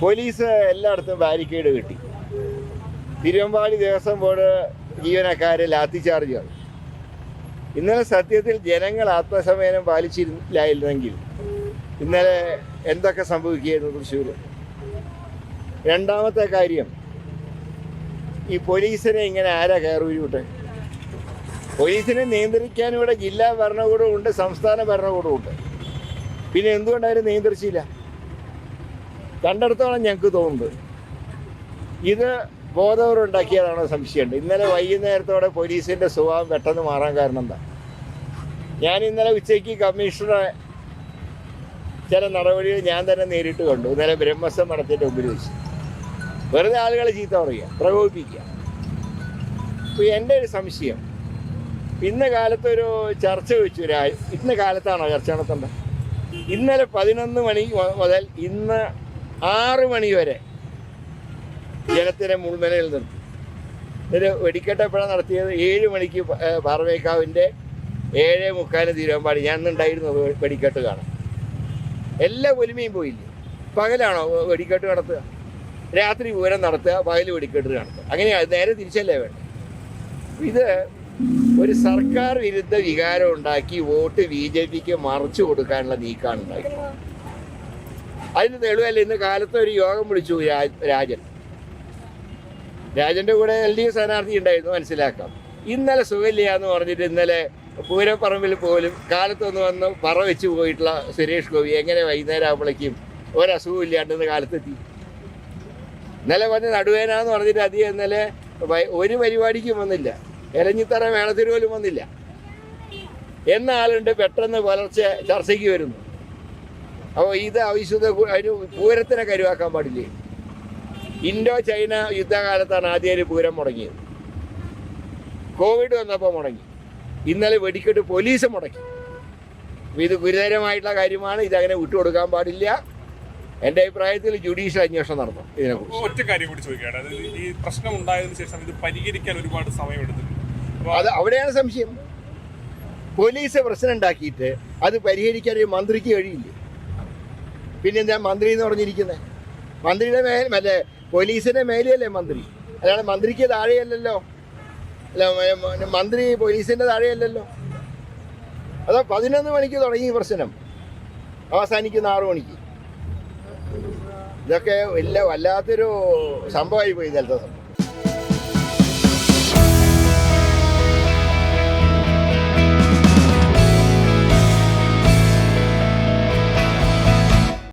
Police എല്ലായിടത്തും barricade കിട്ടി. Thiruvambady Devaswom board ജീവനക്കാരെ ലാത്തിചാർജ് ചെയ്തു. ഇന്നലെ സത്യത്തിൽ ജനങ്ങൾ ആത്മസമയനം പാലിച്ചില്ലായിരുന്നെങ്കിൽ ഇന്നലെ എന്തൊക്കെ സംഭവിക്കുകയായിരുന്നു തൃശ്ശൂർ രണ്ടാമത്തെ കാര്യം ഈ പോലീസിനെ ഇങ്ങനെ ആരാ കയറൂരി വിട്ടെ പോലീസിനെ നിയന്ത്രിക്കാൻ ഇവിടെ ജില്ലാ ഭരണകൂടവും ഉണ്ട് സംസ്ഥാന ഭരണകൂടവും ഉണ്ട്. പിന്നെ എന്തുകൊണ്ടാരും നിയന്ത്രിച്ചില്ല? കണ്ടെടുത്തോളം ഞങ്ങൾക്ക് തോന്നുന്നത്. ഇത് ബോധവരുണ്ടാക്കിയതാണോ സംശയമുണ്ട്. ഇന്നലെ വൈകുന്നേരത്തോടെ പോലീസിന്റെ സ്വഭാവം പെട്ടെന്ന് മാറാൻ കാരണം എന്താ? ഞാൻ ഇന്നലെ ഉച്ചയ്ക്ക് കമ്മീഷണറെ ചില നടപടികൾ ഞാൻ തന്നെ നേരിട്ട് കണ്ടു. ഇന്നലെ ബ്രഹ്മസം നടത്തിയിട്ട് വെച്ച്. വെറുതെ ആളുകളെ ചീത്ത പറയുക പ്രകോപിപ്പിക്കുക. അപ്പോൾ എന്റെ ഒരു സംശയം. ഇന്ന കാലത്തൊരു ചർച്ച വെച്ചു. ഇന്ന കാലത്താണോ ചർച്ച നടത്തേണ്ടത്? ഇന്നലെ പതിനൊന്ന് മണി മുതൽ ഇന്ന് ആറ് മണി വരെ ജനത്തിനെ മുൾമനയിൽ നിർത്തി. ഒരു വെടിക്കെട്ട് എപ്പോഴാണ് നടത്തിയത്? ഏഴ് മണിക്ക് പ- ഏ, പാറമേക്കാവിന്റെ ഏഴ് മുക്കാലും തിരുവമ്പാടി ഞാൻ ഉണ്ടായിരുന്നു വെടിക്കെട്ട് കാണാൻ. എല്ലാ ഒലിമയും പോയില്ലേ? പകലാണോ വെടിക്കെട്ട് നടത്തുക? രാത്രി പൂരം നടത്തുക പകൽ വെടിക്കെട്ട് നടത്തുക. അങ്ങനെയാണ് നേരെ തിരിച്ചല്ലേ വേണ്ട ഇത് ഒരു സർക്കാർ വിരുദ്ധ വികാരം ഉണ്ടാക്കി വോട്ട് ബി ജെ പിക്ക് മറിച്ചു കൊടുക്കാനുള്ള നീക്കാണ് ഉണ്ടാക്കി അതിന് തെളിവല്ല ഇന്ന് കാലത്ത് ഒരു യോഗം വിളിച്ചു രാജൻ. രാജന്റെ കൂടെ എൽ ഡി എഫ് സ്ഥാനാർത്ഥി ഉണ്ടായിരുന്നു മനസ്സിലാക്കാം. ഇന്നലെ സുഖമില്ല എന്ന് പറഞ്ഞിട്ട് ഇന്നലെ പൂരപ്പറമ്പിൽ പോലും കാലത്തൊന്ന് വന്ന് പറ വെച്ച് പോയിട്ടുള്ള സുരേഷ് ഗോപി എങ്ങനെ വൈകുന്നേരം ആകുമ്പോഴേക്കും ഒരസുഖം ഇല്ലാണ്ടെന്ന് കാലത്തെത്തി. ഇന്നലെ വന്ന് നടുവേനാന്ന് പറഞ്ഞിട്ട് അധികം ഇന്നലെ ഒരു പരിപാടിക്കും വന്നില്ല. എരഞ്ഞിത്തറ മേളത്തിന് പോലും വന്നില്ല. എന്ന ആളുണ്ട് പെട്ടെന്ന് പുലർച്ചെ ചർച്ചയ്ക്ക് വരുന്നു. അപ്പോൾ ഇത് അവിശുദ്ധ അതിന് പൂരത്തിനെ കരുവാക്കാൻ പാടില്ലേ? ഇൻഡോ ചൈന യുദ്ധകാലത്താണ് ആദ്യം പൂരം മുടങ്ങിയത്. കോവിഡ് വന്നപ്പോൾ മുടങ്ങി. ഇന്നലെ വെടിക്കെട്ട് പോലീസ് മുടക്കി. ഇത് ഗുരുതരമായിട്ടുള്ള കാര്യമാണ്. ഇതങ്ങനെ വിട്ടുകൊടുക്കാൻ പാടില്ല. എന്റെ അഭിപ്രായത്തിൽ ജുഡീഷ്യൽ അന്വേഷണം നടത്തണം ഇതിനെക്കുറിച്ച്. ഒറ്റ കാര്യം കൂടി ചോദിക്കുകയാണ്. ഈ പ്രശ്നം ഉണ്ടായതിനു ശേഷം ഇത് പരിഹരിക്കാൻ ഒരുപാട് സമയം എടുത്തിട്ടുണ്ട് അപ്പൊ അത് അവിടെയാണ് സംശയം. പോലീസ് പ്രശ്നം ഉണ്ടാക്കിയിട്ട് അത് പരിഹരിക്കാൻ ഒരു മന്ത്രിക്ക് കഴിയില്ല. പിന്നെ എന്താ മന്ത്രി എന്ന് പറഞ്ഞിരിക്കുന്നത് മന്ത്രിയുടെ മേൽ മറ്റേ പോലീസിന്റെ മേലെയല്ലേ മന്ത്രി? അല്ലാതെ മന്ത്രിക്ക് താഴെയല്ലല്ലോ? അല്ല മന്ത്രി പോലീസിന്റെ താഴെയല്ലല്ലോ? അതോ പതിനൊന്ന് മണിക്ക് തുടങ്ങി പ്രശ്നം? അവസാനിക്കുന്ന ആറു മണിക്ക്. ഇതൊക്കെ വലിയ വല്ലാത്തൊരു സംഭവമായി പോയി ഇന്നലത്തെ